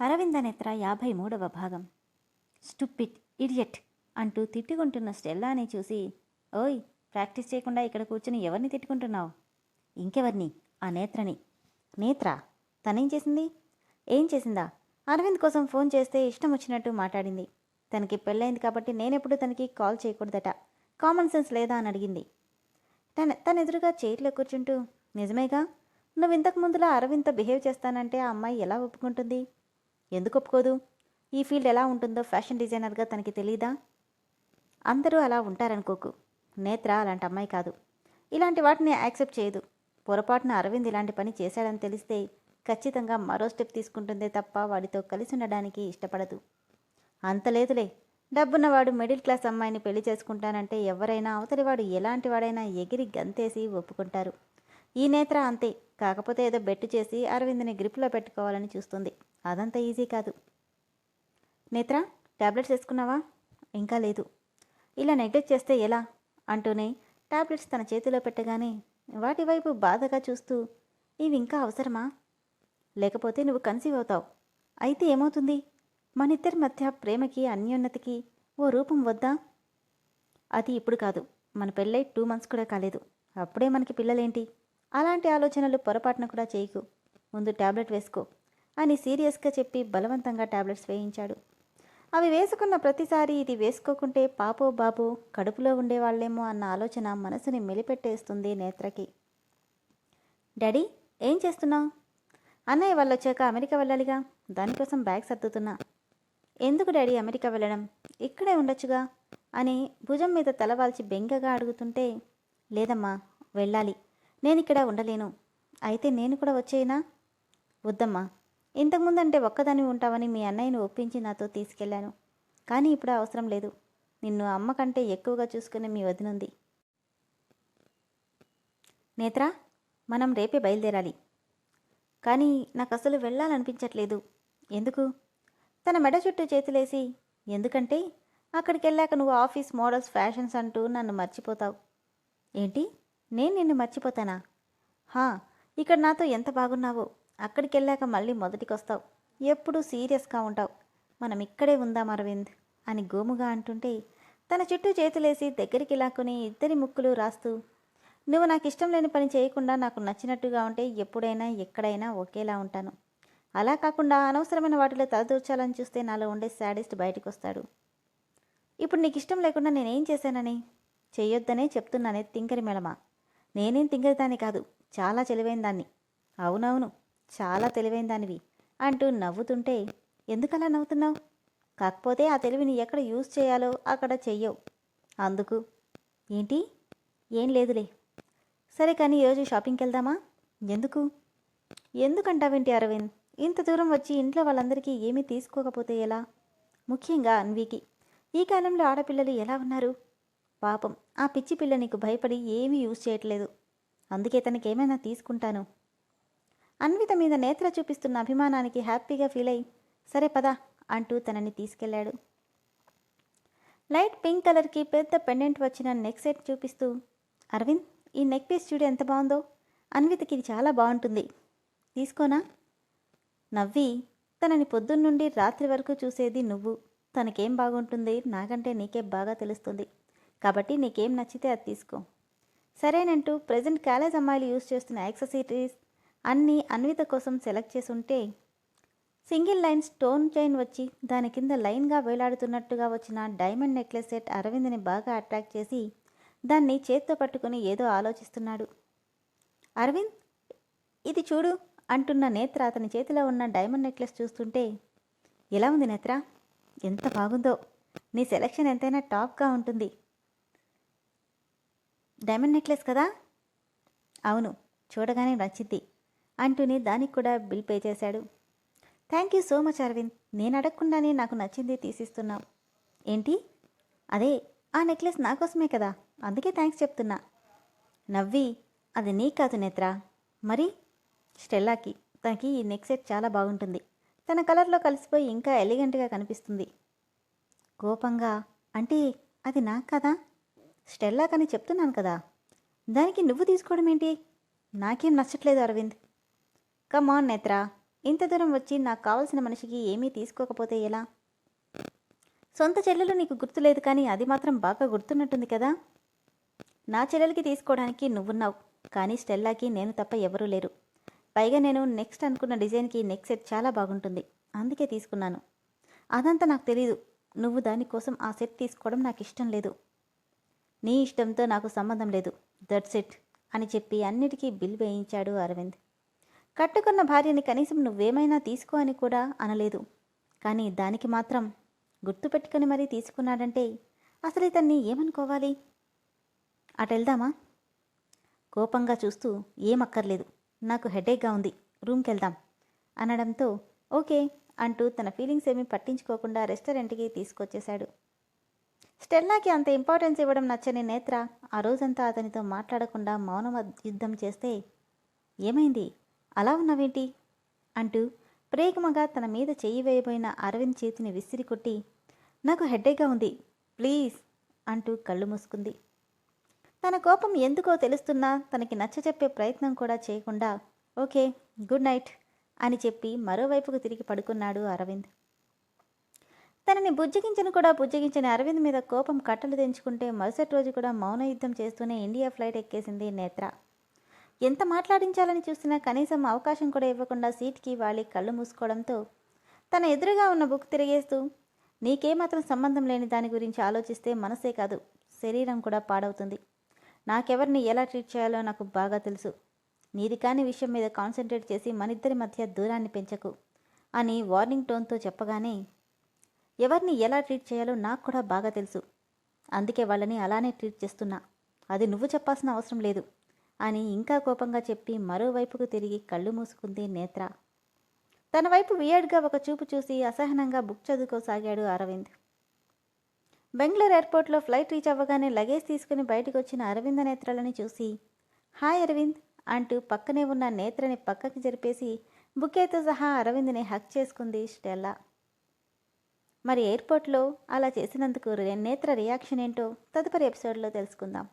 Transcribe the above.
అరవింద నేత్ర యాభై మూడవ భాగం. స్టూపిడ్ ఇడియట్ అంటూ తిట్టుకుంటున్న స్టెల్లాని చూసి ఓయ్ ప్రాక్టీస్ చేయకుండా ఇక్కడ కూర్చుని ఎవరిని తిట్టుకుంటున్నావు? ఇంకెవరిని? ఆ నేత్రని. నేత్ర తనేం చేసింది? ఏం చేసిందా? అరవింద్ కోసం ఫోన్ చేస్తే ఇష్టం వచ్చినట్టు మాట్లాడింది. తనకి పెళ్ళైంది కాబట్టి నేనెప్పుడు తనకి కాల్ చేయకూడదట. కామన్ సెన్స్ లేదా అని అడిగింది. తన తన ఎదురుగా చైర్లో కూర్చుంటూ నిజమేగా? నువ్వు ఇంతకు ముందులా అరవింద్తో బిహేవ్ చేస్తానంటే ఆ అమ్మాయి ఎలా ఒప్పుకుంటుంది? ఎందుకు ఒప్పుకోదు? ఈ ఫీల్డ్ ఎలా ఉంటుందో ఫ్యాషన్ డిజైనర్గా తనకి తెలీదా? అందరూ అలా ఉంటారనుకోకు. నేత్ర అలాంటి అమ్మాయి కాదు. ఇలాంటి వాటిని యాక్సెప్ట్ చేయదు. పొరపాటున అరవింద్ ఇలాంటి పని చేశాడని తెలిస్తే ఖచ్చితంగా మరో స్టెప్ తీసుకుంటుందే తప్ప వాడితో కలిసి ఉండడానికి ఇష్టపడదు. అంత లేదులే. డబ్బున్నవాడు మిడిల్ క్లాస్ అమ్మాయిని పెళ్ళి చేసుకుంటానంటే ఎవరైనా అవతలివాడు ఎలాంటి వాడైనా ఎగిరి గంతేసి ఒప్పుకుంటారు. ఈ నేత్ర అంతే. కాకపోతే ఏదో బెట్టు చేసి అరవింద్ని గ్రిప్లో పెట్టుకోవాలని చూస్తుంది. అదంత ఈజీ కాదు. నేత్ర ట్యాబ్లెట్స్ వేసుకున్నావా? ఇంకా లేదు. ఇలా నెగ్లెక్ట్ చేస్తే ఎలా? అంటూనే ట్యాబ్లెట్స్ తన చేతిలో పెట్టగానే వాటి వైపు బాధగా చూస్తూ ఇవి ఇంకా అవసరమా? లేకపోతే నువ్వు కన్సీవ్ అవుతావు. అయితే ఏమవుతుంది? మన ఇద్దరి మధ్య ప్రేమకి అన్యోన్నతికి ఓ రూపం వద్దా? అది ఇప్పుడు కాదు. మన పెళ్ళై టూ మంత్స్ కూడా కాలేదు. అప్పుడే మనకి పిల్లలేంటి? అలాంటి ఆలోచనలు పొరపాటున కూడా చేయకు. ముందు టాబ్లెట్ వేసుకో. అని సీరియస్గా చెప్పి బలవంతంగా టాబ్లెట్స్ వేయించాడు. అవి వేసుకున్న ప్రతిసారి ఇది వేసుకోకుంటే పాపో బాబో కడుపులో ఉండేవాళ్ళేమో అన్న ఆలోచన మనసుని మెలిపెట్టేస్తుంది నేత్రకి. డాడీ ఏం చేస్తున్నావు? అన్నయ్య వాళ్ళు వచ్చాక అమెరికా వెళ్ళాలిగా. దానికోసం బ్యాగ్ సర్దుతున్నా. ఎందుకు డాడీ అమెరికా వెళ్ళడం? ఇక్కడే ఉండొచ్చుగా? అని భుజం మీద తలవాల్చి బెంగగా అడుగుతుంటే లేదమ్మా వెళ్ళాలి. నేను ఇక్కడ ఉండలేను. అయితే నేను కూడా వచ్చేయనా వద్దమ్మా. ఇంతకుముందంటే ఒక్కదాని ఉంటావని మీ అన్నయ్యను ఒప్పించి నాతో తీసుకెళ్ళాను కానీ ఇప్పుడు అవసరం లేదు. నిన్ను అమ్మ కంటే ఎక్కువగా చూసుకునే మీ వదినుంది నేత్ర మనం రేపే బయలుదేరాలి. కానీ నాకు అసలు వెళ్ళాలనిపించట్లేదు. ఎందుకు? తన మెడ చుట్టూ చేతులేసి ఎందుకంటే అక్కడికి వెళ్ళాక నువ్వు ఆఫీస్ మోడల్స్ ఫ్యాషన్స్ అంటూ నన్ను మర్చిపోతావు. ఏంటి? నేను నిన్ను మర్చిపోతానా? హా ఇక్కడ నాతో ఎంత బాగున్నావో. అక్కడికి వెళ్ళాక మళ్ళీ మొదటికి వస్తావు ఎప్పుడూ సీరియస్గా ఉంటావు. మనం ఇక్కడే ఉందాం అరవింద్ అని గోముగా అంటుంటే తన చుట్టూ చేతులేసి దగ్గరికి లాక్కుని ఇద్దరి ముక్కులు రాస్తూ నువ్వు నాకు ఇష్టం లేని పని చేయకుండా నాకు నచ్చినట్టుగా ఉంటే ఎప్పుడైనా ఎక్కడైనా ఒకేలా ఉంటాను. అలా కాకుండా అనవసరమైన వాటిలో తలదూర్చాలని చూస్తే నాలో ఉండే శాడిస్ట్ బయటకు వస్తాడు ఇప్పుడు నీకు ఇష్టం లేకుండా నేనేం చేశానని? చెయ్యొద్దనే చెప్తున్నానే తింకరి మెళమా? నేనేం తింకరిదాన్ని కాదు చాలా చెలివైన దాన్ని. అవునవును. చాలా తెలివైన దానివి అంటూ నవ్వుతుంటే ఎందుకలా నవ్వుతున్నావు? కాకపోతే ఆ తెలివిని ఎక్కడ యూజ్ చేయాలో అక్కడ చెయ్యవు. అందుకు? ఏంటి? ఏం లేదులే. సరే కానీ ఈరోజు షాపింగ్కి వెళ్దామా ఎందుకు? ఎందుకంటావేంటి అరవింద్? ఇంత దూరం వచ్చి ఇంట్లో వాళ్ళందరికీ ఏమీ తీసుకోకపోతే ఎలా? ముఖ్యంగా అన్వికి. ఈ కాలంలో ఆడపిల్లలు ఎలా ఉన్నారు? పాపం ఆ పిచ్చి పిల్ల నీకు భయపడి ఏమీ యూజ్ చేయట్లేదు. అందుకే తనకి ఏమైనా తీసుకుంటాను. అన్విత మీద నేత్ర చూపిస్తున్న అభిమానానికి హ్యాపీగా ఫీల్ అయి సరే పదా అంటూ తనని తీసుకెళ్ళాడు. లైట్ పింక్ కలర్కి పెద్ద పెండెంట్ వచ్చిన నెక్ సెట్ చూపిస్తూ అరవింద్ ఈ నెక్ పీస్ చూడు ఎంత బాగుందో. అన్వితకి ఇది చాలా బాగుంటుంది. తీసుకోనా? నవ్వి తనని పొద్దున్నుండి రాత్రి వరకు చూసేది నువ్వు. తనకేం బాగుంటుంది? నాకంటే నీకే బాగా తెలుస్తుంది. కాబట్టి నీకేం నచ్చితే అది తీసుకో. సరేనంటూ ప్రజెంట్ కాలేజ్ అమ్మాయిలు యూజ్ చేస్తున్న యాక్సెసరీస్ అన్నీ అన్విత కోసం సెలెక్ట్ చేసి ఉంటే సింగిల్ లైన్ స్టోన్ చైన్ వచ్చి దాని కింద లైన్గా వేలాడుతున్నట్టుగా వచ్చిన డైమండ్ నెక్లెస్ సెట్ అరవింద్ని బాగా అట్రాక్ట్ చేసి దాన్ని చేత్తో పట్టుకుని ఏదో ఆలోచిస్తున్నాడు. అరవింద్ ఇది చూడు అంటున్న నేత్ర అతని చేతిలో ఉన్న డైమండ్ నెక్లెస్ చూస్తుంటే ఎలా ఉంది నేత్ర? ఎంత బాగుందో. నీ సెలెక్షన్ ఎంతైనా టాప్గా ఉంటుంది. డైమండ్ నెక్లెస్ కదా? అవును చూడగానే నచ్చింది. అంటూనే దానికి కూడా బిల్ పే చేశాడు. Thank you so much Aravind. నేను అడగకుండానే నాకు నచ్చింది తీసిస్తున్నావు. ఏంటి? అదే ఆ నెక్లెస్ నా కోసమే కదా. అందుకే థ్యాంక్స్ చెప్తున్నా. నవ్వి అది నీ కాదు నేత్ర. మరి? స్టెల్లాకి. తనకి ఈ నెక్ సెట్ చాలా బాగుంటుంది. తన కలర్లో కలిసిపోయి ఇంకా ఎలిగెంట్గా కనిపిస్తుంది. కోపంగా అంటే అది నాకు కదా? స్టెల్లాకని చెప్తున్నాను కదా. దానికి నువ్వు తీసుకోవడం ఏంటి? నాకేం నచ్చట్లేదు అరవింద్. కమాన్ నేత్ర ఇంత దూరం వచ్చి నాకు కావలసిన మనిషికి ఏమీ తీసుకోకపోతే ఎలా? సొంత చెల్లెలు నీకు గుర్తులేదు కానీ అది మాత్రం బాగా గుర్తున్నట్టుంది కదా? నా చెల్లెలకి తీసుకోవడానికి నువ్వున్నావు కానీ స్టెల్లాకి నేను తప్ప ఎవరూ లేరు. పైగా నేను నెక్స్ట్ అనుకున్న డిజైన్కి నెక్ సెట్ చాలా బాగుంటుంది అందుకే తీసుకున్నాను. అదంతా నాకు తెలీదు నువ్వు దానికోసం ఆ సెట్ తీసుకోవడం నాకు ఇష్టం లేదు. నీ ఇష్టంతో నాకు సంబంధం లేదు దట్స్ ఇట్ అని చెప్పి అన్నిటికీ బిల్ వేయించాడు అరవింద్. కట్టుకున్న భార్యని కనీసం నువ్వేమైనా తీసుకో అని కూడా అనలేదు. కానీ దానికి మాత్రం గుర్తుపెట్టుకుని మరీ తీసుకున్నాడంటే అసలు ఇతన్ని ఏమనుకోవాలి? అటెళ్దామా వెళ్దామా? కోపంగా చూస్తూ ఏమక్కర్లేదు. నాకు హెడేక్గా ఉంది. రూమ్కి వెళ్దాం అనడంతో ఓకే అంటూ తన ఫీలింగ్స్ ఏమీ పట్టించుకోకుండా రెస్టారెంట్కి తీసుకొచ్చేశాడు. స్టెల్లాకి అంత ఇంపార్టెన్స్ ఇవ్వడం నచ్చని నేత్ర ఆ రోజంతా అతనితో మాట్లాడకుండా మౌనం యుద్ధం చేస్తే ఏమైంది? అలా ఉన్నావేంటి? అంటూ ప్రేమగా తన మీద చేయి వేయబోయిన అరవింద్ చేతిని విసిరి కొట్టి నాకు హెడ్డేగా ఉంది ప్లీజ్ అంటూ కళ్ళు మూసుకుంది. తన కోపం ఎందుకో తెలుస్తున్నా తనకి నచ్చచెప్పే ప్రయత్నం కూడా చేయకుండా ఓకే గుడ్ నైట్ అని చెప్పి మరోవైపుకు తిరిగి పడుకున్నాడు అరవింద్. తనని బుజ్జగించను కూడా బుజ్జగించని అరవింద్ మీద కోపం కట్టలు తెంచుకుంటే మరుసటి రోజు కూడా మౌన యుద్ధం చేస్తూనే ఇండియా ఫ్లైట్ ఎక్కేసింది నేత్ర. ఎంత మాట్లాడించాలని చూసినా కనీసం అవకాశం కూడా ఇవ్వకుండా సీట్కి వాలి కళ్ళు మూసుకోవడంతో తన ఎదురుగా ఉన్న బుక్ తిరిగేస్తూ నీకేమాత్రం సంబంధం లేని దాని గురించి ఆలోచిస్తే మనసే కాదు శరీరం కూడా పాడవుతుంది. నాకెవరిని ఎలా ట్రీట్ చేయాలో నాకు బాగా తెలుసు. నీది కాని విషయం మీద కాన్సన్ట్రేట్ చేసి మనిద్దరి మధ్య దూరాన్ని పెంచకు అని వార్నింగ్ టోన్తో చెప్పగానే ఎవరిని ఎలా ట్రీట్ చేయాలో నాకు కూడా బాగా తెలుసు. అందుకే వాళ్ళని అలానే ట్రీట్ చేస్తున్నా. అది నువ్వు చెప్పాల్సిన అవసరం లేదు. అని ఇంకా కోపంగా చెప్పి మరోవైపుకు తిరిగి కళ్ళు మూసుకుంది నేత్ర. తన వైపు వియర్డ్గా ఒక చూపు చూసి అసహనంగా బుక్ చదువుకోసాగాడు అరవింద్. బెంగళూరు ఎయిర్పోర్ట్లో ఫ్లైట్ రీచ్ అవ్వగానే లగేజ్ తీసుకుని బయటకు వచ్చిన అరవింద నేత్రలని చూసి హాయ్ అరవింద్ అంటూ పక్కనే ఉన్న నేత్రని పక్కకి జరిపేసి బుకేతో సహా అరవింద్ని హక్ చేసుకుంది స్టెల్లా. మరి ఎయిర్పోర్ట్లో అలా చేసినందుకు నేత్ర రియాక్షన్ ఏంటో తదుపరి ఎపిసోడ్లో తెలుసుకుందాం.